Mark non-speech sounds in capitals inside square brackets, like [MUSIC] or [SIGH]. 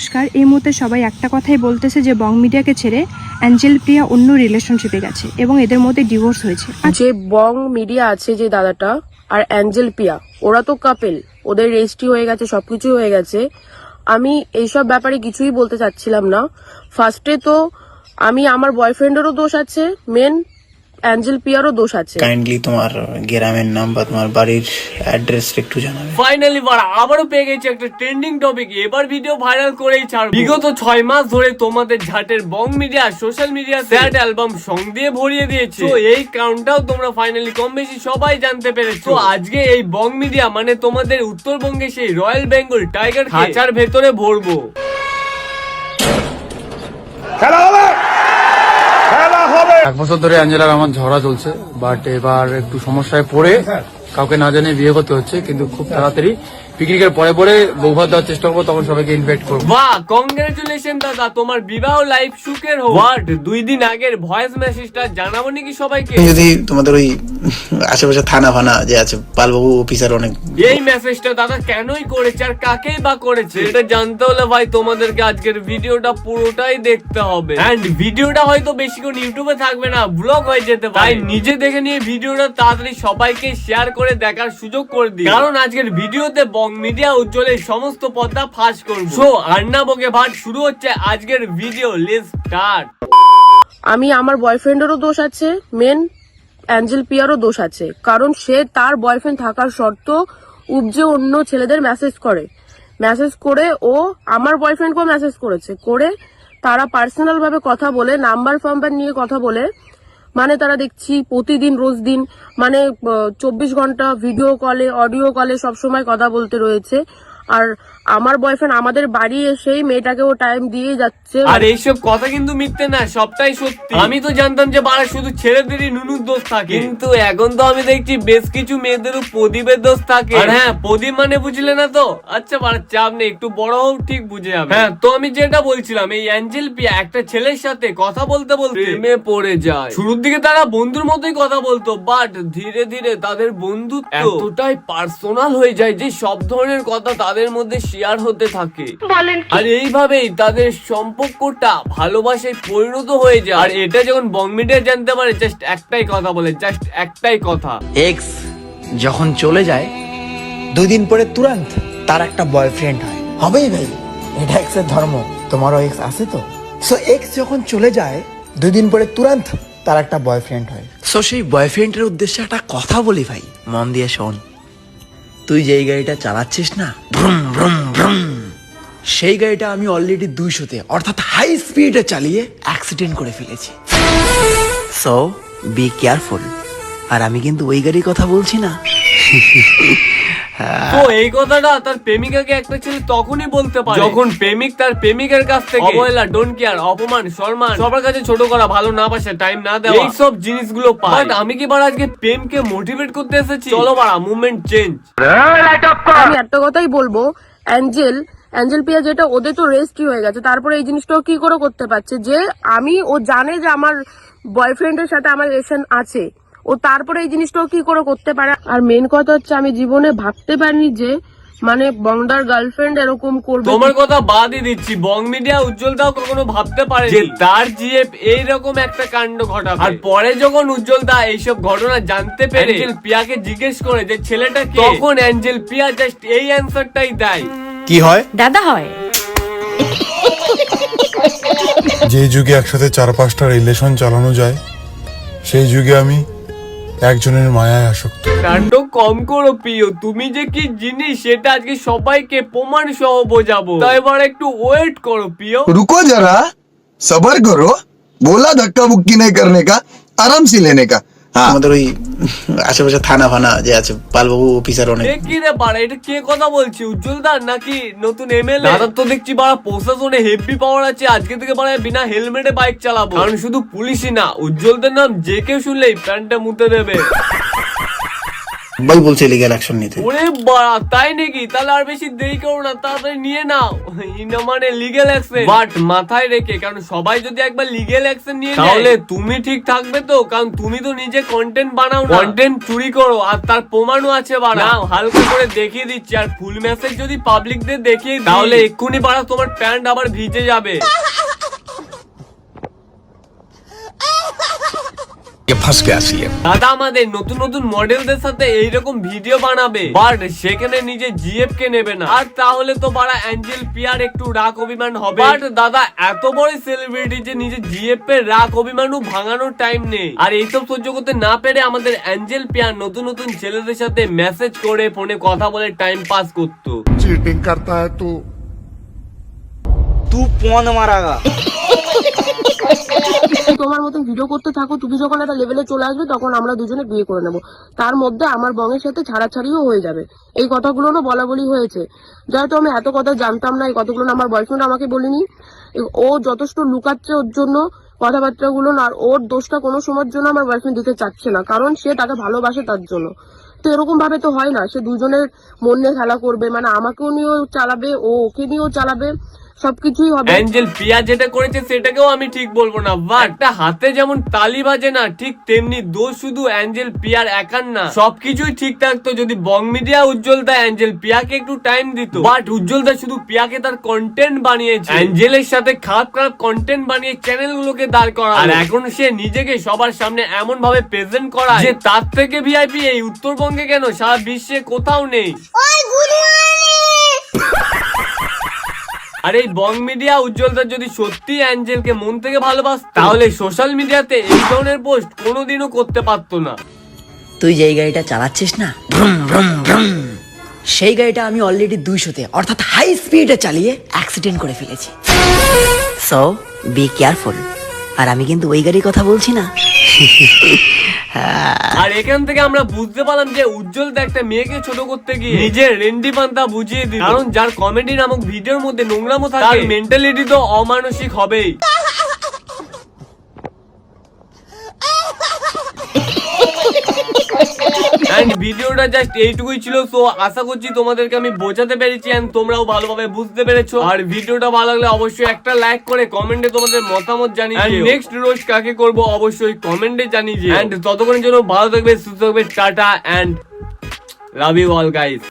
নমস্কার। এই মুহূর্তে সবাই একটা কথাই বলতেছে যে, বং মিডিয়াকে ছেড়ে অ্যাঞ্জেল প্রিয়া অন্য রিলেশনশিপে গেছে এবং এদের মধ্যে ডিভোর্স হয়েছে। যে বং মিডিয়া আছে যে দাদাটা আর অ্যাঞ্জেল পিয়া ওরা তো কাপেল ওদের রেজিস্ট্রি হয়ে গেছে, সবকিছু হয়ে গেছে। আমি এইসব ব্যাপারে কিছুই বলতে চাচ্ছিলাম না। ফার্স্টে তো আমি, আমার বয়ফ্রেন্ডেরও দোষ আছে মেন অ্যাঞ্জেল পিয়ারও দোষ আছে। কাইন্ডলি তোমার গ্রামের নাম বা তোমার বাড়ির অ্যাড্রেস একটু জানাবে। ফাইনালি বাড়া আবারও পেয়ে গেছি একটা ট্রেন্ডিং টপিক এবার ভিডিও ভাইরাল করেই ছাড়বো। বিগত ছয় মাস ধরে তোমাদের ঝাটের Bong media social media sad album song দিয়ে ভরিয়ে দিয়েছে। তো এই কাউন্টটাও তোমরা ফাইনালি কম বেশি সবাই জানতে পেরেছ। তো আজকে এই বং মিডিয়া মানে তোমাদের উত্তরবঙ্গে সেই রয়্যাল বেঙ্গল টাইগার খাঁচার ভেতরে ভরবো। এক বছর ধরে অ্যাঞ্জেলার আমার ঝরা চলছে বাট এবার একটু সমস্যায় পড়ে কাউকে না জানিয়ে বিয়ে করতে হচ্ছে কিন্তু খুব তাড়াতাড়ি পিকনিকের পরে পরে বৌভাত দেওয়ার চেষ্টা করব তখন সবাইকে ইনভাইট করব। বাহ কংগ্রেচুলেশন দাদা তোমার বিবাহ লাইফ সুখের হোক। দুই দিন আগের ভয়েস মেসেজটা জানাব নাকি সবাইকে? যদি তোমাদের ওই আশেপাশে থানা ফানা যে আছে পালবাবু অফিসার অনেক এই মেসেজটা দাদা কেনই করেছে আর কাকেই বা করেছে? এটা জানতে হলে ভাই তোমাদেরকে আজকের ভিডিওটা পুরোটাই দেখতে হবে। এন্ড ভিডিওটা হয়তো বেশি বেশিক্ষণ ইউটিউবে থাকবে না ব্লগ হয়ে যেতে পারে। তাই নিজে দেখে নিয়ে ভিডিওটা তাড়াতাড়ি সবাইকে শেয়ার করে দেখার সুযোগ করে দিই কারণ আজকের ভিডিওতে বং মিডিয়া উজ্জ্বলের সমস্ত পর্দা ফাঁস করব। সো আন্না বকে ভাট শুরু হচ্ছে আজকের ভিডিও লেটস স্টার্ট। আমি আমার বয়ফ্রেন্ডেরও দোষ আছে মেন অ্যাঞ্জেল পিয়ারও দোষ আছে। কারণ সে তার বয়ফ্রেন্ড থাকার শর্ত উপজে অন্য ছেলেদের মেসেজ করে। মেসেজ করে ও আমার বয়ফ্রেন্ডকেও মেসেজ করেছে। করে তারা পার্সোনাল ভাবে কথা বলে নাম্বার ফাম্বার নিয়ে কথা বলে। মানে তারা দেখছি প্রতিদিন রোজ দিন মানে চব্বিশ ঘণ্টা ভিডিও কলে অডিও কলে সবসময় কথা বলতে রয়েছে। আর আমার বয়ফ্রেন্ড আমাদের বাড়ি এসেই মেয়েটাকেও টাইম দিয়ে যাচ্ছে। আর এইসব কথা কিন্তু মিথ্যে না সবটাই সত্যি। আমি তো জানতাম যে বাড়া শুধু ছেলেদেরই নুনুর দোষ থাকে। কিন্তু এখন তো আমি দেখছি বেশ কিছু মেয়েদেরও প্রদীপের দোষ থাকে। আর হ্যাঁ প্রদীপ মানে বুঝলে না তো? আচ্ছা বাড়া চাপ নেই একটু বড় হোক ঠিক বুঝে যাবে। হ্যাঁ তো আমি যেটা বলছিলাম এই অ্যাঞ্জেল পিয়া একটা ছেলের সাথে কথা বলতে বলতে প্রেমে পড়ে যায়। শুরুর দিকে তারা বন্ধুর মতোই কথা বলতো বাট ধীরে ধীরে তাদের বন্ধুত্ব এতটাই পার্সোনাল হয়ে যায় যে সব ধরনের কথা তাদের মধ্যে শেয়ার হতে থাকে। আর এইভাবেই তাদের সম্পর্কটা ভালোবাসায় পরিণত হয়ে যায়। আর এটা যখন বং মিডিয়া জানতে পারে জাস্ট একটাই কথা বলে জাস্ট একটাই কথা। এক্স যখন চলে যায় দুই দিন পরে তুরন্ত তার একটা বয়ফ্রেন্ড হয়। হবেই ভাই এটা এক্সের ধর্ম তোমারও এক্স আছে তো? সো এক্স যখন চলে যায় দুই দিন পরে তুরন্ত তার একটা বয়ফ্রেন্ড হয়। সো সেই বয়ফ্রেন্ডের উদ্দেশ্যে একটা কথা বলি ভাই মন দিয়ে শোন। তুই যেই গাড়িটা চালাচ্ছিস না ভ্রুম ভ্রুম ভ্রুম। সেই গাড়িটা আমি অলরেডি দুইশোতে অর্থাৎ হাই স্পিডে চালিয়ে অ্যাক্সিডেন্ট করে ফেলেছি। সো বি কেয়ারফুল আর আমি কিন্তু ওই গাড়ির কথা বলছি না। [LAUGHS] তো এই কথাটা তার প্রেমিকাকে একটা ছেলে তখনই বলতে পারে। যখন প্রেমিক তার প্রেমিকের কাছ থেকে অবহেলা ডোন্ট কেয়ার অপমান সম্মান সবার কাছে ছোট করা ভালো না বাসা টাইম না দেওয়া। এই সব জিনিসগুলো পায়। But আমি কি বার আজকে প্রেমকে মোটিভেট করতে এসেছি? চলো বাড়া মুভমেন্ট চেঞ্জ আমি একটা কথাই বলব অ্যাঞ্জেল অ্যাঞ্জেল পিয়া যেটা ওদের তো রেস্টই হয়ে গেছে। তারপরে এই জিনিসটাও কি করে করতে পারছে? যে আমি ও জানে যে আমার বয়ফ্রেন্ডের সাথে আমার রিলেশন আছে। ও তারপরে এই জিনিসটাও কি করে করতে পারে? আর মেন কথা হচ্ছে আমি জীবনে ভাবতে পারিনি যে মানে বংদার গার্লফ্রেন্ড এরকম করবে। তোমার কথা বাদই দিচ্ছি। বং মিডিয়া উজ্জ্বলদাও কখনো ভাবতে পারে যে তার জিএফ এইরকম একটা কাণ্ড ঘটাবে। আর পরে যখন উজ্জ্বলদা এইসব ঘটনা জানতে পেরে অ্যাঞ্জেল পিয়াকে জিজ্ঞেস করে যে ছেলেটা কে? তখন অ্যাঞ্জেল পিয়া জাস্ট এই অ্যান্সারটাই দেয়। কি হয়? দাদা হয়। যে যুগে একসাথে চার পাঁচটা রিলেশন চালানো যায় সেই যুগে আমি একজনের মায়ায় আসক্ত কাণ্ড কম করো প্রিয় তুমি যে কি জিনিস সেটা আজকে সবাইকে প্রমাণ সহ বোঝাবো তাই এবার একটু ওয়েট করো প্রিয় रुको जरा सबर करो बोला धक्का बुक्की नहीं करने का आराम से लेने का हाँ তোমাদের ওই আশেপাশে থানা ফানা যে আছে পালবাবু অফিসার অনেক। কি রে পাড়া এটা কে কথা বলছি? উজ্জ্বল দার নাকি নতুন এমএলএ দাদা তো দেখছি বাড়া প্রশাসনে হেভি পাওয়ার আছে আজকে থেকে বাড়া বিনা হেলমেটে বাইক চালাবো। কারণ শুধু পুলিশই না উজ্জ্বলদের নাম যে কেউ শুনলেই প্যান্টটা মুতে দেবে। ভাই বলছে লিগ্যাল অ্যাকশন নিতে। ওরে বাড়া তাই নাকি? তাহলে আর বেশি দেরি করো না তাড়াতাড়ি নিয়ে নাও। ইনা মানে লিগেল অ্যাকশন বাট মাথায় রেখে কারণ সবাই যদি একবার লিগেল অ্যাকশন নিয়ে নেয়, তাহলে তুমি ঠিক থাকবে তো কারণ তুমি তো নিজে কন্টেন্ট বানাও না। কন্টেন্ট চুরি করো আর তার প্রমাণও আছে বাড়া। নাও, হালকা করে দেখিয়ে দিচ্ছি আর ফুল মেসেজ যদি পাবলিকদের দেখিয়ে তাহলে এক্ষুনি বাড়া তোমার প্যান্ট আবার ভিজে যাবে। ফসকে আসিয়ে। দাদা আমাদের নতুন নতুন মডেলদের সাথে এইরকম ভিডিও বানাবে। বাট সেখানে নিজে জিএফ কে নেবে না। আর তাহলে তো বাড়া অ্যাঞ্জেল পিয়ার একটু রাগ অভিমান হবে। বাট দাদা এত বড় সেলিব্রিটি যে নিজে জিএফ এর রাগ অভিমানও ভাঙানোর টাইম নেই। আর এইসব সহ্য করতে না পেরে আমাদের অ্যাঞ্জেল পিয়ার নতুন নতুন ছেলেদের সাথে মেসেজ করে ফোনে কথা বলে টাইম পাস করতো। চিটিং করতা হ্যায় তু। তু পন মারাগা তোমার মতন ভিডিও করতে থাকো, তুমি যখন একটা লেভেলে চলে আসবে, তখন আমরা দুজনে বিয়ে করে নেব। তার মধ্যে আমার বংয়ের সাথে ছাড়াছাড়িও হয়ে যাবে। এই কথাগুলো না বলা বলি হয়েছে। যেহেতু আমি এত কথা জানতাম না, এই কথাগুলো আমার বয়ফ্রেন্ড আমাকে বলিনি। ও যথেষ্ট লুকাচ্ছে ওর জন্য কথাবার্তাগুলো না আর ওর দোষটা কোনো সময়ের জন্য আমার বয়ফ্রেন্ড দিতে চাচ্ছে না, কারণ সে তাকে ভালোবাসে তার জন্য। তো এরকম ভাবে তো হয় না, সে দুজনের মন নিয়ে খেলা করবে মানে আমাকেও নিয়েও চালাবে, ও ওকে নিয়েও চালাবে সবকিছুই হবে। অ্যাঞ্জেল পিয়া যেটা করেছে সেটাকেও আমি ঠিক বলব না। বাট একটা হাতে যেমন তালি বাজে না ঠিক তেমনি দোষ শুধু অ্যাঞ্জেল পিয়ার একার না। সবকিছুই ঠিক থাকতো যদি বং মিডিয়া উজ্জ্বল দা অ্যাঞ্জেল পিয়াকে একটু টাইম দিত। বাট উজ্জ্বল দা শুধু পিয়াকে তার কন্টেন্ট বানিয়েছে। অ্যাঞ্জেলের সাথে খারাপ খারাপ কন্টেন্ট বানিয়ে চ্যানেল গুলোকে দাঁড় করা আর এখন সে নিজেকে সবার সামনে এমন ভাবে প্রেজেন্ট করা যে তার থেকে ভিআইপি এই উত্তরবঙ্গে কেন? সারা বিশ্বে কোথাও নেই। আর এই বং মিডিয়া উজ্জ্বলদার যদি সত্যি অ্যাঞ্জেলকে মন থেকে ভালোবাস, তাহলে সোশ্যাল মিডিয়াতে এই ধরনের পোস্ট কোনোদিনও করতে পারতো না। তুই যেই গাড়িটা চালাচ্ছিস না, ভ্রুম ভ্রুম সেই গাড়িটা আমি অলরেডি দুইশোতে, অর্থাৎ হাই স্পিডে চালিয়ে অ্যাক্সিডেন্ট করে ফেলেছি। সো বি কেয়ারফুল আর আমি কিন্তু ওই গাড়ির কথা বলছি না। [LAUGHS] আর এখান থেকে আমরা বুঝতে পারলাম যে উজ্জ্বল একটা মেয়েকে ছোট করতে গিয়ে নিজের রেন্ডি পান্তা বুঝিয়ে দিল। কারণ যার কমেডি নামক ভিডিওর মধ্যে নোংরামো থাকে তার মেন্টালিটি তো অমানসিক হবেই। এন্ড ভিডিওটা জাস্ট এইটুকুই ছিল সো আশা করছি তোমাদেরকে আমি বোঝাতে পেরেছি এন্ড তোমরাও ভালোভাবে বুঝতে পেরেছ। আর ভিডিওটা ভালো লাগলে অবশ্যই একটা লাইক করে কমেন্টে তোমাদের মতামত জানিয়ে নেক্সট রোজ কাকে করব অবশ্যই কমেন্টে জানিয়ে এন্ড ততক্ষণের জন্য ভালো থাকবে সুস্থ থাকবে tata and love you all guys